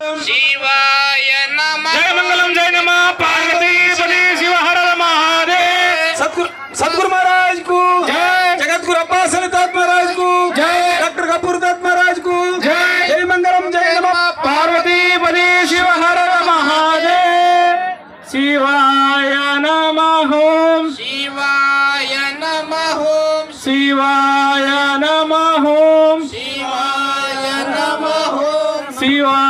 शिवाय नम। जय मंगलम जय नम। पार्वती बने शिव हर महादेव। सतगुरु सतगुरु महाराज को। जय। जगत गुरु अब्बा सरिताज महाराज को। जय। डॉक्टर कपूर दत्त महाराज को। जय। जय मंगलम जय नम। पार्वती बने शिव हर महादेव। शिवाय नमः ओम। शिवाय नमः ओम। शिवाय नमः ओम। शिवाय नमः ओम। शिवाय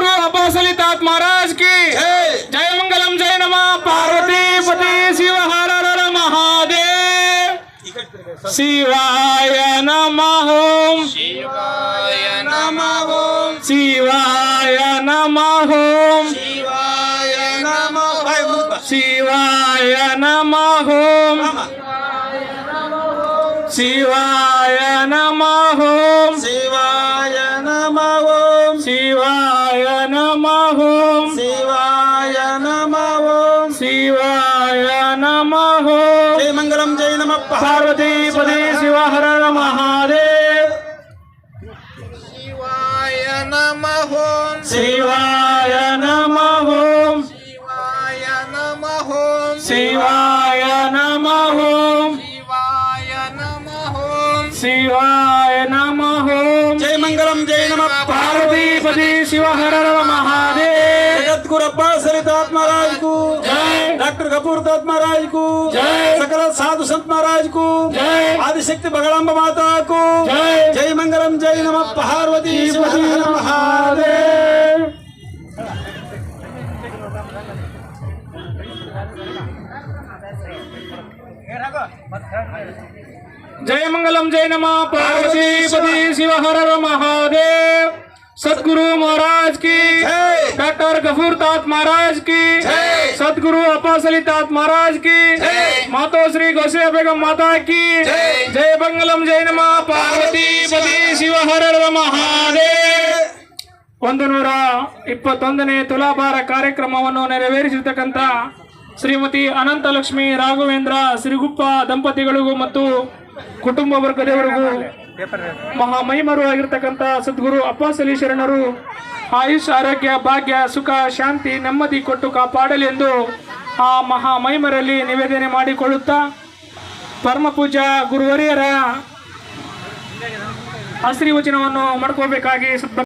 गुरु अब्बासली तात महाराज की। जय। मंगलम जय नमा। पार्वती पति शिव हर हर महादेव। शिवाय नमः शिवाय नमः शिवाय नमः शिवाय नमः शिवाय नमः शिवाय नमः शिवाय पार्वती पदे शिव हर महादेव। शिवाय नम। ओम शिवाय नम। ओम शिवाय नम। ओम शिवाय नम। ओम शिवाय नम। ओम शिवाय नम। जय मंगलम जय नम। पार्वती पदे शिव हर महादेव। जगत गुरु सरितात्मा राज को डॉक्टर कपूर महाराज को साधु संत महाराज को जय। आदिशक्ति बगड़ाम्ब माता को जय। जय मंगलम जय नम पार्वती जय मंगलम जय नम पार्वती शिव हर महादेव। सदगुरु महाराज की डॉक्टर गफूर तात महाराज की। सदगुरु अपासली तात महाराज की మాతో శ్రీ గోసేబేగం ಜಯ ಬಂಗಲಂ ಜೈ ನಮ. ಪಾರ್ವತಿ ಪತಿ ಶಿವ హర ಮಹಾದೇವ್. ಒಂದು ನೂರ ಇಪ್ಪತ್ತೊಂದನೇ ತುಲಾಭಾರ ಕಾರ್ಯಕ್ರಮವನ್ನು ನೆರವೇರಿಸಿರ್ತಕ್ಕಂಥ ಶ್ರೀಮತಿ ಅನಂತಲಕ್ಷ್ಮಿ ರಾಘವೇಂದ್ರ ಸಿರಿಗುಪ್ಪ ದಂಪತಿಗಳಿಗೂ ಮತ್ತು ಕುಟುಂಬ ವರ್ಗದವರಿಗೂ ಮಹಿಮರು ಆಗಿರ್ತಕ್ಕಂಥ ಸದ್ಗುರು ಅಪ್ಪ ಶರಣರು ಆಯುಷ್ ಆರೋಗ್ಯ ಭಾಗ್ಯ ಸುಖ ಶಾಂತಿ ನೆಮ್ಮದಿ ಕೊಟ್ಟು ಕಾಪಾಡಲಿ ಎಂದು ಆ ಮಹಾಮಹಿಮರಲ್ಲಿ ನಿವೇದನೆ ಮಾಡಿಕೊಳ್ಳುತ್ತಾ ಪರಮ ಪೂಜಾ ಗುರುವರಿಯರ ಆಶೀರ್ವಚನವನ್ನು ಮಾಡ್ಕೋಬೇಕಾಗಿ